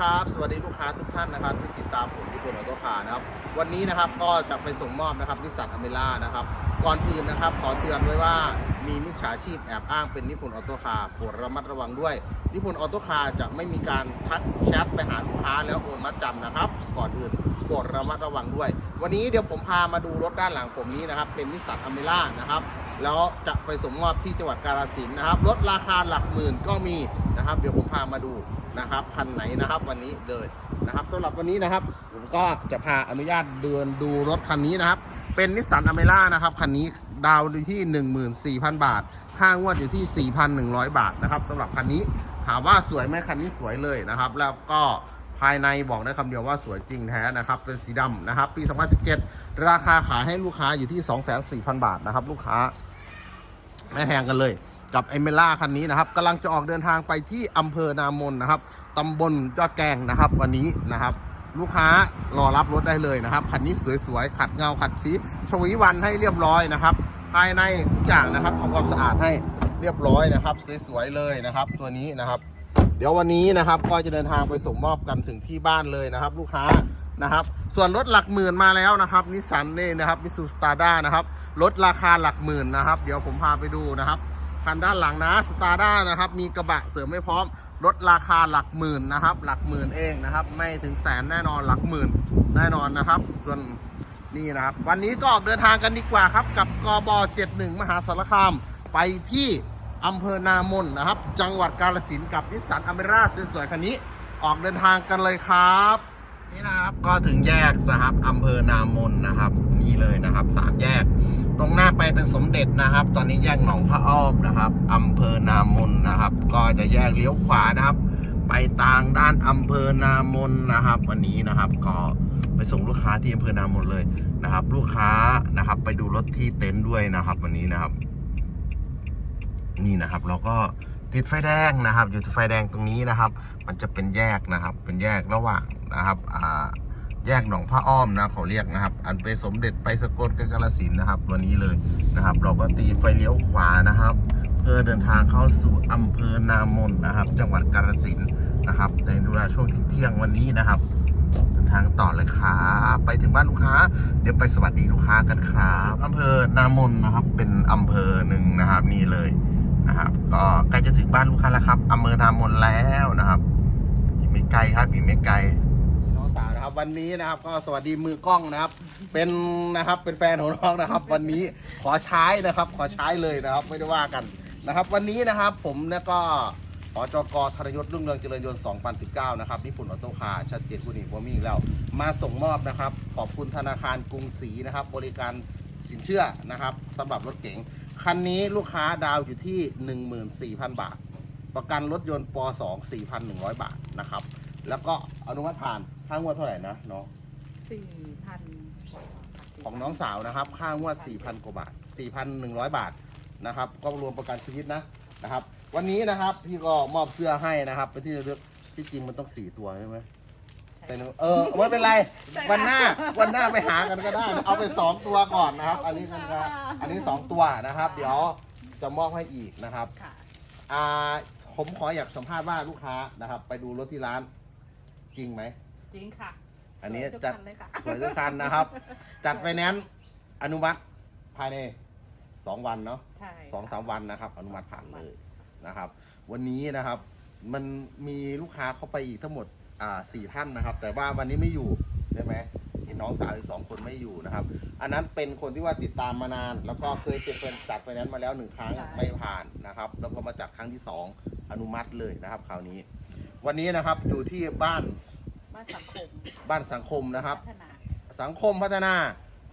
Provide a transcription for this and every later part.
ครับ สวัสดีลูกค้าทุกท่านนะครับที่ติดตามผมที่บนออโต้คาร์นะครับ วันนี้นะครับก็จะไปส่งมอบนะครับนิสสันอเมร่านะครับ ก่อนอื่นนะครับขอเตือนไว้ว่ามีมิจฉาชีพแอบอ้างเป็นนิพนธ์ออโต้คาร์โปรดระมัดระวังด้วย นิพนธ์ออโต้คาร์จะไม่มีการทักแชทไปหาลูกค้าแล้วโอนมัดจำนะครับ ก่อนอื่นโปรดระมัดระวังด้วย วันนี้เดี๋ยวผมพามาดูรถด้านหลังผมนี้นะครับ เป็นนิสสันอเมร่านะครับแล้วจะไปส่งมอบที่จังหวัดกาฬสินธุ์นะครับรถราคาหลักหมื่นก็มีนะครับ เดี๋ยวผมพามาดู นะครับคันไหนนะครับวันนี้เลยนะครับสำหรับวันนี้นะครับ ผมก็จะพาอนุญาตเดินดูรถคันนี้นะครับ เป็นนิสสันอเมร่านะครับคันนี้ดาวน์อยู่ที่ 14,000 บาท ค่างวดอยู่ที่ 4,100 บาทนะครับสำหรับคันนี้ถามว่าสวยไหมคันนี้สวยเลยนะครับ แล้วก็ภายในบอกได้คำเดียวว่าสวยจริงแท้นะครับ เป็นสีดำนะครับ ปี 2017 ราคาขายให้ลูกค้าอยู่ที่ 2,400 0 บาทนะครับ ลูกค้าไม่แพงกันเลย กับเอเมล่าคันนี้นะครับกำลังจะออกเดินทางไปที่อำเภอนามนนะครับตำบลยอดแกงนะครับวันนี้นะครับ ลูกค้ารอรับรถได้เลยนะครับคันนี้สวยๆขัดเงาขัดสีชวีวันให้เรียบร้อยนะครับ ภายในทุกอย่างนะครับทำความสะอาดให้เรียบร้อยนะครับสวยๆเลยนะครับ ตัวนี้นะครับ เดี๋ยววันนี้นะครับก็จะเดินทางไปส่งมอบกันถึงที่บ้านเลยนะครับ ลูกค้านะครับ ส่วนรถหลักหมื่นมาแล้วนะครับนิสสันนี่นะครับมิสูสตาร์ด้านะครับรถราคาหลักหมื่นนะครับ เดี๋ยวผมพาไปดูนะครับ คันด้านหลังนะสตาร์ด้านะครับ มีกระบะเสริมไม่พร้อมรถราคาหลักหมื่นนะครับ หลักหมื่นเองนะครับ ไม่ถึงแสนแน่นอนหลักหมื่นแน่นอนนะครับ ส่วนนี่นะครับ วันนี้ก็ออกเดินทางกันดีกว่าครับ กับกบ71 มหาสารคาม ไปที่อำเภอนามนนะครับ จังหวัดกาฬสินธุ์กับนิสสันอเมร่าสวยๆคันนี้ ออกเดินทางกันเลยครับ นี่นะครับก็ถึงแยกสครับอำเภอนามนนะครับ นี่เลยนะครับสามแยก ตรงหน้าไปเป็นสมเด็จนะครับ ตอนนี้แยกหนองพระอ้อมนะครับอำเภอนามนนะครับ ก็จะแยกเลี้ยวขวานะครับ ไปทางด้านอำเภอนามนนะครับ วันนี้นะครับก็ไปส่งลูกค้าที่อำเภอนามนเลยนะครับ ลูกค้านะครับ ไปดูรถที่เต็นท์ด้วยนะครับ วันนี้นะครับ นี่นะครับเราก็ติดไฟแดงนะครับ อยู่ที่ไฟแดงตรงนี้นะครับ มันจะเป็นแยกนะครับ เป็นแยกระหว่างนะครับ อ่า แยกหนองพระอ้อมนะเขาเรียกนะครับ อันไปสมเด็จไปสกลกกาลสินนะครับวันนี้เลยนะครับ เราก็ตีไฟเลี้ยวขวานะครับ เพื่อเดินทางเข้าสู่อำเภอนามนนะครับ จังหวัดกาฬสินนะครับในเวลาช่วงเที่ยงวันนี้นะครับเดินทางต่อเลยครับไปถึงบ้านลูกค้า เดี๋ยวไปสวัสดีลูกค้ากันครับอำเภอนามนนะครับ เป็นอำเภอหนึ่งนะครับนี่เลยนะครับก็ใกล้จะถึงบ้านลูกค้าแล้วครับอำเภอนามนแล้วนะครับอีกไม่ไกลครับอีกไม่ไกล น้องสาวนะครับวันนี้นะครับก็สวัสดีมือกล้องนะครับ เป็นนะครับเป็นแฟนของน้องนะครับ วันนี้ขอใช้นะครับ ขอใช้เลยนะครับไม่ได้ว่ากันนะครับ วันนี้นะครับผมเนี่ยก็หอจกธนยศรุ่งเรืองเจริญยนต์2019 นะครับญี่ปุ่นออโต้คาร์ชัดเจนผู้นี้ว่ามีอีกแล้ว มาส่งมอบนะครับ ขอบคุณธนาคารกรุงศรีนะครับ บริการสินเชื่อนะครับสำหรับรถเก๋งคันนี้ลูกค้าดาวอยู่ที่ 14,000 บาท ประกันรถยนต์ป .2 4,100 บาทนะครับ แล้วก็อนุมัติผ่านค่างวดเท่าไหร่นะน้องสี่พันของน้องสาวนะครับ ค่างวด 4,000กว่าบาท 4,100 บาทนะครับ ก็รวมประกันชีวิตนะนะครับ วันนี้นะครับพี่ก็มอบเสื้อให้นะครับเป็นที่ระลึกที่จริงมันต้องสี่ตัวใช่ไหมแต่หนูเออไม่เป็นไรวันหน้าวันหน้าไปหากันก็ได้ เอาไปสองตัวก่อนนะครับ อันนี้กันครับอันนี้สองตัวนะครับ เดี๋ยวจะมอบให้อีกนะครับค่ะอ่าผมขออยากสัมภาษณ์ว่าลูกค้านะครับ ไปดูรถที่ร้าน จริงไหม จริงค่ะอันนี้สวยทุกจัดคัเลยค่ะสวยด้วยกันนะครับ จัดไฟแนนซ์อนุมัติภายในสองวันเนาะ ใช่สองสามวันนะครับ อนุมัติผ่านเลยนะครับ วันนี้นะครับ มันมีลูกค้าเข้าไปอีกทั้งหมดอ่าสี่ท่านนะครับ แต่ว่าวันนี้ไม่อยู่ใช่ไหมเห็นน้องสาวอีกสองคนไม่อยู่นะครับ อันนั้นเป็นคนที่ว่าติดตามมานาน แล้วก็เคยเซ็นเป็นจัดไฟแนนซ์มาแล้วหนึ่งครั้งไม่ผ่านนะครับ แล้วก็มาจัดครั้งที่สองอนุมัติเลยนะครับ คราวนี้ วันนี้นะครับอยู่ที่บ้านบ้านสังคมบ้านสังคมนะครับ พัฒนาสังคมพัฒนา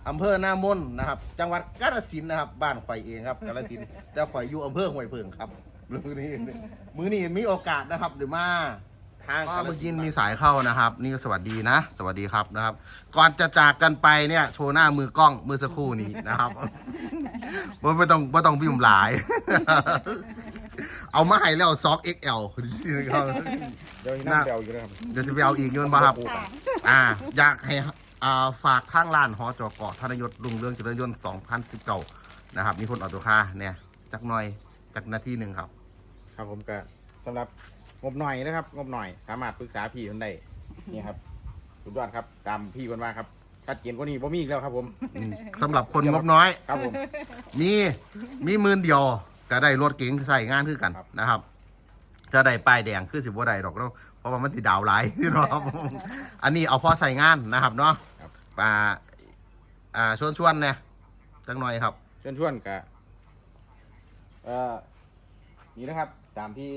อำเภอหน้ามนนะครับ จังหวัดกาฬสินธุ์นะครับ บ้านข่อยเองครับกาฬสินธุ์แต่ข่อยอยู่อำเภอห้วยเพิงครับมือนี้มือนี้มีโอกาสนะครับเดี๋ยวมาทางเมื่อกี้มีสายเข้านะครับ นี่ก็สวัสดีนะ สวัสดีครับนะครับ ก่อนจะจากกันไปเนี่ย โชว์หน้ามือกล้องมือสักครู่นี้นะครับไม่ไม่ต้องไม่ต้องพิมพ์หลาย เอามาให้แล้วซอก XL นะครับเดี๋ยวนั่งเบลอยู่นะครับเดี๋ยวจะไปเอาอีกเงินมาครับค่ะอ่า อยากให้อ่าฝากข้างร้านหอจอกอธนยศรุ่งเรืองเจริญยนต์2019นะครับ มีคนเอาตัวค่าเนี่ยจักหน่อยจักนาทีหนึ่งครับ ครับผมก็สำหรับงบหน่อยนะครับ งบหน่อยสามารถปรึกษาพี่คนได้นี่ครับสุดยอดครับ ตามพี่คนว่าครับชัดเจนกว่านี้บ่มีอีกแล้วครับผมอืมสำหรับคนงบน้อยครับผม มีมีหมื่นเดียว ก็ได้รถเก๋งใส่งานคือกันครับ นะครับจะได้ป้ายแดงคือสิบว่าได้ดอกเนาะเพราะว่ามันติดดาวไลท์เนาะอันนี้เอาพอใส่งานนะครับเนาะครับ อ่าอ่าชวนชวนๆเนี่ยจังหน่อยครับ ชวนชวนๆกับเอ่อนี่นะครับ ตามที่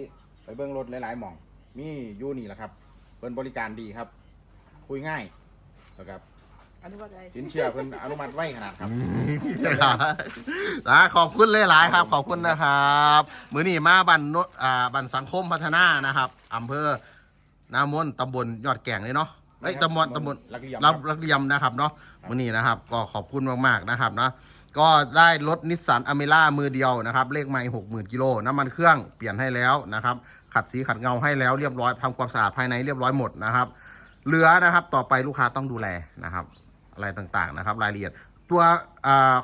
ไปเบิ้งรถหลายๆหม่อง มีอยูนี่แหละครับเพิ่นบริการดีครับ คุยง่ายนะครับ อนุวัตอะไรสินเชื่อเพิ่นอนุมัติไว้ขนาดครับ นะขอบคุณหลายๆครับ ขอบคุณนะครับ มือนี้มาบันโนอ่าบันสังคมพัฒนานะครับอำเภอนามนตำบลยอดแก่งเลยเนาะเอ้ยตำบลตำบลลักเหลี่ยมรับ รักเรียมนะครับเนาะวันนี้นะครับ ก็ขอบคุณมากๆนะครับเนาะก็ได้รถนิสสันอเมร่ามือเดียวนะครับ เลขไม่หกหมื่นกิโลน้ำมันเครื่องเปลี่ยนให้แล้วนะครับ ขัดสีขัดเงาให้แล้วเรียบร้อยทำความสะอาดภายในเรียบร้อยหมดนะครับ เหลือนะครับต่อไปลูกค้าต้องดูแลนะครับ อะไรต่างๆนะครับ รายละเอียด ตัว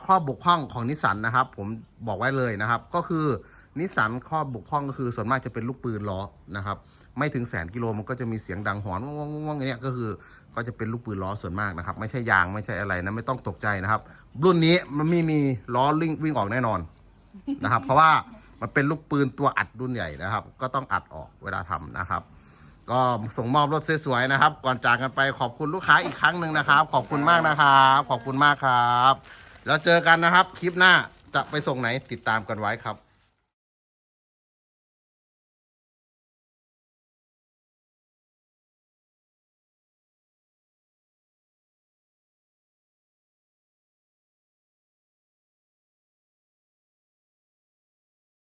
ข้อบกพร่องของนิสสันนะครับ ผมบอกไว้เลยนะครับ ก็คือนิสสันข้อบกพร่องก็คือส่วนมากจะเป็นลูกปืนล้อนะครับ ไม่ถึงแสนกิโลมันก็จะมีเสียงดังหอนว่องๆๆอย่างเนี้ยก็คือก็จะเป็นลูกปืนล้อส่วนมากนะครับ ไม่ใช่ยางไม่ใช่อะไรนะไม่ต้องตกใจนะครับ รุ่นนี้มันไม่มีล้อวิ่งวิ่งออกแน่นอนนะครับ เพราะว่ามันเป็นลูกปืนตัวอัดรุ่นใหญ่นะครับ ก็ต้องอัดออกเวลาทำนะครับ ก็ส่งมอบรถสวยๆนะครับก่อนจากกันไปขอบคุณลูกค้าอีกครั้งหนึ่งนะครับ ขอบคุณมากนะครับ ขอบคุณมากครับ แล้วเจอกันนะครับ คลิปหน้าจะไปส่งไหนติดตามกันไว้ครับ